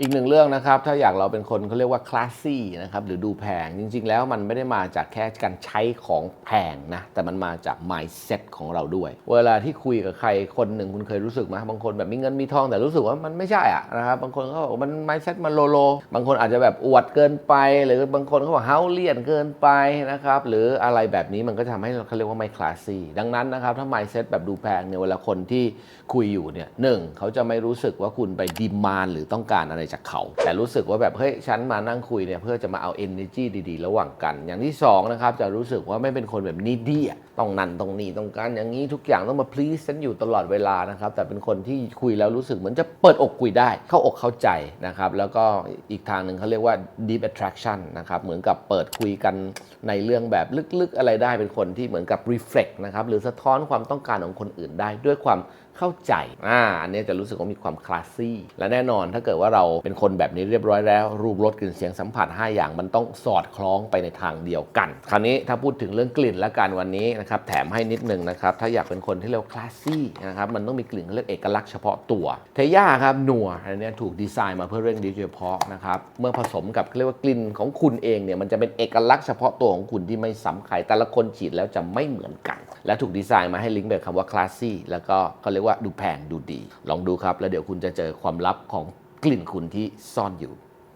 อีกหนึ่งเรื่องนะครับ ถ้าอยากเราเป็นคนเขาเรียกว่าคลาสซี่นะครับหรือดูแพงจริง ๆ แล้วมันไม่ได้มาจากแค่การใช้ของแพงนะ แต่มันมาจาก mindset ของเราด้วย เวลาที่คุยกับใครคนหนึ่งคุณเคยรู้สึกไหมบางคนแบบมีเงินมีทองแต่รู้สึกว่ามันไม่ใช่อะนะครับบางคนเขาบอกมัน mindset มันโลโล บางคนอาจจะแบบอวดเกินไป หรือบางคนเขาบอกเฮาเลียนเกินไปนะครับหรืออะไรแบบนี้มันก็ทำให้เขาเรียกว่าไม่คลาสซี่ดังนั้นนะครับถ้า mindset แบบดูแพงเนี่ยเวลาคนที่คุยอยู่เนี่ยหนึ่งเขาจะไม่รู้สึกว่าคุณไปดีมานหรือต้องการอะไรจากเขา แต่รู้สึกว่าแบบเฮ้ยฉันมานั่งคุยเนี่ยเพื่อจะมาเอา energy ดีๆ ระหว่างกัน อย่างที่สองนะครับจะรู้สึกว่าไม่เป็นคนแบบนิดี้ต้องนั่นต้องนี่ต้องการอย่างนี้ทุกอย่างต้องมา please ฉันอยู่ตลอดเวลานะครับแต่เป็นคนที่คุยแล้วรู้สึกเหมือนจะเปิดอกคุยได้ เข้าอกเข้าใจนะครับแล้วก็อีกทางหนึ่งเขาเรียกว่า deep attraction นะครับเหมือนกับเปิดคุยกันในเรื่องแบบลึกๆอะไรได้เป็นคนที่เหมือนกับ reflect นะครับหรือสะท้อนความต้องการของคนอื่นได้ด้วยความเข้าใจอ่าอันนี้จะรู้สึกว่ามีความคลาสซี่และแน่นอนถ้าเกิดว่าเราเป็นคนแบบนี้เรียบร้อยแล้วรูปรสกลิ่นเสียงสัมผัส 5 อย่างมันต้องสอดคล้องไปในทางเดียวกัน คราวนี้ถ้าพูดถึงเรื่องกลิ่นและการวันนี้นะครับแถมให้นิดนึงนะครับถ้าอยากเป็นคนที่เรียกว่าคลาสซี่นะครับมันต้องมีกลิ่นเรียกเอกลักษณ์เฉพาะตัวเทย่าครับนัวอันนี้ถูกดีไซน์มาเพื่อเรื่องนี้โดยเฉพาะนะครับเมื่อผสมกับเรียกว่ากลิ่นของคุณเองเนี่ยมันจะเป็นเอกลักษณ์เฉพาะตัวของคุณที่ไม่ซ้ำใครแต่ละคนฉีดแล้วจะไม่เหมือนกัน และถูกดีไซน์มาให้ลิงก์แบบคำว่าคลาสซี่แล้วก็เขาเรียกว่าดูแพงดูดี ลองดูครับ แล้วเดี๋ยวคุณจะเจอความลับของ กลิ่นคุณที่ซ่อนอยู่